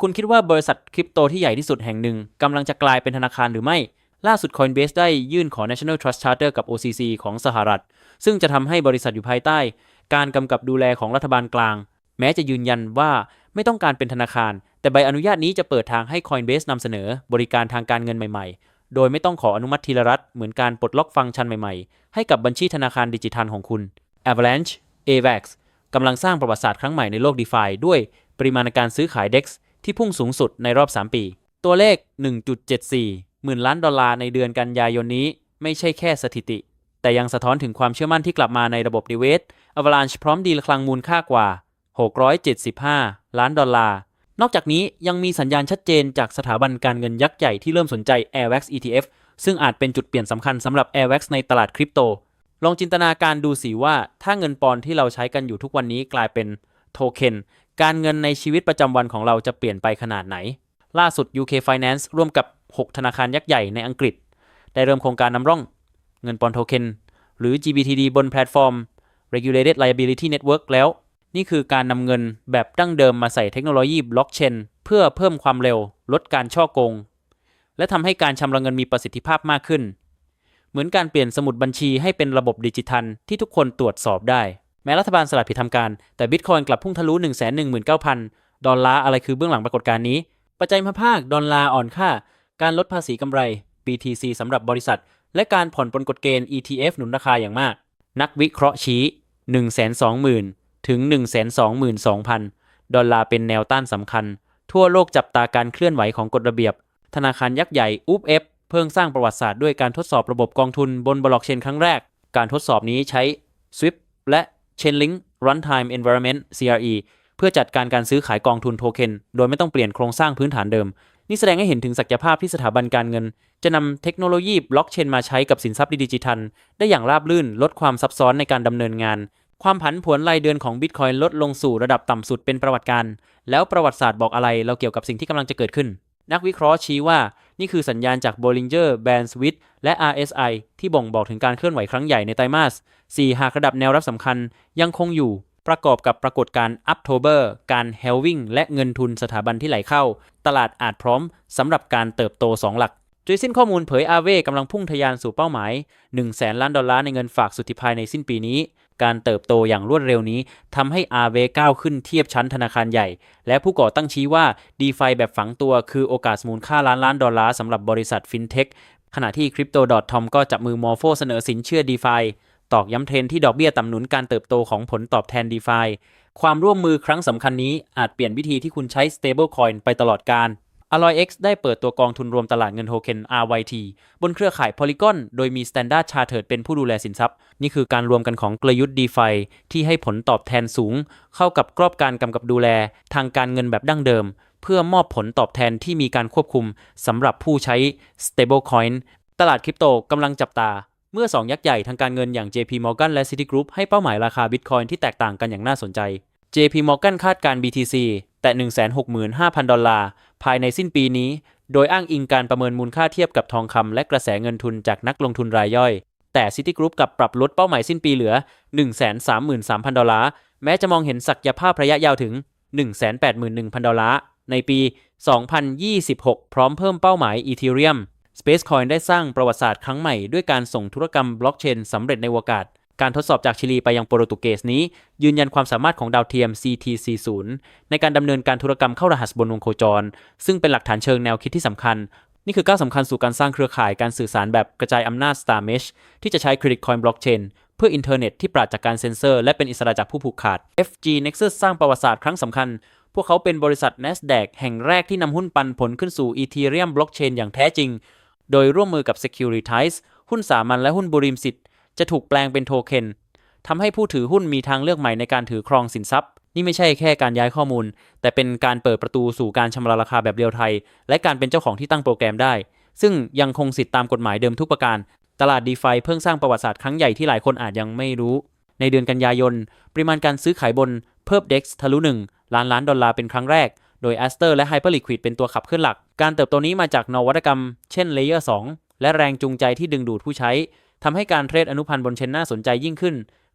คุณคิดว่าบริษัทคริปโตที่ใหญ่ที่สุดแห่งหนึ่งกำลังจะกลายเป็นธนาคารหรือไม่ ล่าสุด Coinbase ได้ยื่นขอ National Trust Charter กับ OCC ของสหรัฐ ซึ่งจะทำให้บริษัทอยู่ภายใต้ การกำกับดูแลของรัฐบาลกลาง แม้จะยืนยันว่าไม่ต้องการเป็นธนาคาร แต่ใบอนุญาตนี้จะเปิดทางให้ Coinbase นำเสนอบริการทางการเงินใหม่ ๆ โดยไม่ต้องขออนุมัติทีละรัฐเหมือนการปลดล็อกฟังก์ชันใหม่ๆ ให้กับบัญชีธนาคารดิจิทัลของคุณ Avalanche AVAX กำลังสร้างประวัติศาสตร์ครั้งใหม่ในโลก DeFi ด้วยปริมาณการซื้อขาย DEX ที่พุ่งสูงสุดในรอบ 3 ปี ตัวเลข 1.74 หมื่นล้านดอลลาร์ในเดือนกันยายนนี้ไม่ใช่แค่สถิติ แต่ยังสะท้อนถึงความเชื่อมั่นที่กลับมาในระบบนิเวศ Avalanche พร้อมดีลคลังมูลค่ากว่า 675 ล้านดอลลาร์ นอกจากนี้ยังมีสัญญาณชัดเจนจากสถาบันการเงินยักษ์ใหญ่ที่เริ่มสนใจ Airwax ETF ซึ่งอาจเป็นจุดเปลี่ยนสำคัญสำหรับ Airwax ในตลาดคริปโต ลองจินตนาการดูสิว่าถ้าเงินปอนที่เราใช้กันอยู่ทุกวันนี้กลายเป็นโทเค็น การเงินในชีวิตประจำวันของเราจะเปลี่ยนไปขนาดไหน ล่าสุด UK Finance ร่วมกับ 6 ธนาคารยักษ์ใหญ่ในอังกฤษ ได้เริ่มโครงการนำร่อง เงินปอนโทเค็นหรือ GBTD บนแพลตฟอร์ม Regulated Liability Network แล้ว นี่คือการนำเงินแบบดั้งเดิมมาใส่เทคโนโลยีบล็อกเชนเพื่อเพิ่มความเร็ว ลดการช่อโกง และทำให้การชำระเงินมีประสิทธิภาพมากขึ้น เหมือนการเปลี่ยนสมุดบัญชีให้เป็นระบบดิจิทัลที่ทุกคนตรวจสอบได้ แม้รัฐบาลสลัดผิดทำการ แต่บิตคอยน์กลับพุ่งทะลุ 119,000 ดอลลาร์อะไรคือเบื้องหลังปรากฏการณ์นี้ ปัจจัยมาภาคดอลลาร์อ่อนค่า การลดภาษีกำไร BTC สำหรับบริษัท และการผ่อนปลนกฎเกณฑ์ ETF หนุนราคาอย่างมาก นักวิเคราะห์ชี้ 120,000 ถึง 122,000 ดอลลาร์เป็นแนวต้านสำคัญ ทั่วโลกจับตาการเคลื่อนไหวของกฎระเบียบ ธนาคารยักษ์ใหญ่อุปเอฟเพิ่งสร้างประวัติศาสตร์ด้วยการทดสอบระบบกองทุนบนบล็อกเชนครั้งแรก การทดสอบนี้ใช้ SWIFT และ Chainlink Runtime Environment CRE เพื่อจัดการการซื้อขายกองทุนโทเค็นโดยไม่ต้องเปลี่ยนโครงสร้างพื้นฐานเดิม นี่แสดงให้เห็นถึงศักยภาพที่สถาบันการเงิน จะนำเทคโนโลยีบล็อกเชนมาใช้กับสินทรัพย์ดิจิทัล ได้อย่างราบรื่นลดความซับซ้อนในการดำเนินงาน ความผันผวนรายเดือนของบิตคอยน์ลดลงสู่ระดับต่ำสุดเป็นประวัติการ แล้วประวัติศาสตร์บอกอะไรเราเกี่ยวกับสิ่งที่กำลังจะเกิดขึ้น นักวิเคราะห์ชี้ว่านี่คือสัญญาณจาก Bollinger Bandswidth และ RSI ที่บ่งบอกถึงการเคลื่อนไหวครั้งใหญ่ในไตรมาส 4 หากระดับแนวรับสำคัญยังคงอยู่ ประกอบกับปรากฏการณ์ Uptober การ h e l v i n g และเงินทุนสถาบันที่ไหลเข้า ตลาดอาจพร้อมสำหรับการเติบโต 2 หลัก โดยสิ้นข้อมูลเผยอาเวกำลังพุ่งทะยานสู่เป้าหมาย 1 แสนล้านดอลลาร์ในเงินฝากสุทธิภายในสิ้นปีนี้ การเติบโตอย่างรวดเร็วนี้ทำให้อาเวก้าวขึ้นเทียบชั้นธนาคารใหญ่ และผู้ก่อตั้งชี้ว่า d e f i แบบฝังตัวคือโอกาสมูลค่าล้านล้านดอลลาร์สำหรับบริษัทฟินเทคขณะที่ Crypto.com ก็จับมือมอร์โฟเสนอสินเชื่อ d e f i ตอกย้ำเทรนที่ดอกเบี้ยต่ำหนุนการเติบโตของผลตอบแทน d e f i ความร่วมมือครั้งสำคัญนี้อาจเปลี่ยนวิธีที่คุณใช้ stablecoin ไปตลอดการ Alloy X ได้เปิดตัวกองทุนรวมตลาดเงินโทเค็น RYT บนเครือข่าย Polygon โดยมี Standard Chartered เป็นผู้ดูแลสินทรัพย์ นี่คือการรวมกันของกลยุทธ์ DeFi ที่ให้ผลตอบแทนสูง เข้ากับกรอบการกำกับดูแล ทางการเงินแบบดั้งเดิม เพื่อมอบผลตอบแทนที่มีการควบคุมสำหรับผู้ใช้ Stablecoin ตลาดคริปโตกำลังจับตาเมื่อ 2 ยักษ์ใหญ่ทางการเงินอย่าง JP Morgan และ Citigroup ให้เป้าหมายราคา Bitcoin ที่แตกต่างกันอย่างน่าสนใจ JP Morgan คาดการ BTC แต่ 165,000 ดอลลาร์ ภายในสิ้นปีนี้ โดยอ้างอิงการประเมินมูลค่าเทียบกับทองคำและกระแสเงินทุนจากนักลงทุนรายย่อย แต่ Citigroup กลับปรับลดเป้าหมายสิ้นปีเหลือ 133,000 ดอลลาร์ แม้จะมองเห็นศักยภาพระยะยาวถึง 181,000 ดอลลาร์ในปี 2026 พร้อมเพิ่มเป้าหมาย Ethereum Spacecoin ได้สร้างประวัติศาสตร์ครั้งใหม่ด้วยการส่งธุรกรรมบล็อกเชนสำเร็จในอวกาศ การทดสอบจากชิลีไปยังโปรตุเกสนี้ ยืนยันความสามารถของดาวเทียม CT40 ในการดำเนินการธุรกรรมเข้ารหัสบนวงโคจร ซึ่งเป็นหลักฐานเชิงแนวคิดที่สำคัญ นี่คือก้าวสำคัญสู่การสร้างเครือข่ายการสื่อสารแบบกระจายอำนาจ Star Mesh ที่จะใช้ Credit Coin Blockchain เพื่ออินเทอร์เน็ตที่ปราศจากการเซ็นเซอร์และเป็นอิสระจากผู้ผูกขาด FG Nexus สร้างประวัติศาสตร์ครั้งสำคัญ พวกเขาเป็นบริษัท NASDAQ แห่งแรกที่นำหุ้นปันผลขึ้นสู่ Ethereum Blockchain อย่างแท้จริง โดยร่วมมือกับ Securitize หุ้นสามัญและหุ้นบริมสิทธิ์ จะถูกแปลงเป็นโทเค็นทำให้ผู้ถือหุ้นมีทางเลือกใหม่ในการถือครองสินทรัพย์ นี่ไม่ใช่แค่การย้ายข้อมูล แต่เป็นการเปิดประตูสู่การชำระราคาแบบเรียลไทย และการเป็นเจ้าของที่ตั้งโปรแกรมได้ ซึ่งยังคงสิทธิตามกฎหมายเดิมทุกประการ ตลาด d e f าเพิ่งสร้างประวัติศาสตร์ครั้งใหญ่ที่หลายคนอาจยังไม่รู้ ในเดือนกันยายน ปริมาณการซื้อขายบนเพิ่ม DEX ทะลุ1ล้านล้านดอลลาร์เป็นครั้งแรก โดย Aster และ Hyperliquid เป็นตัวขับเคลื่อนหลัก การเติบโตนี้มาจากนวัตกรรม เช่น Layer 2 และแรงจูงใจที่ดึงดูดผู้ใช้ ทำให้การเทรดอนุพันธ์บนเชนน่าสนใจยิ่งขึ้น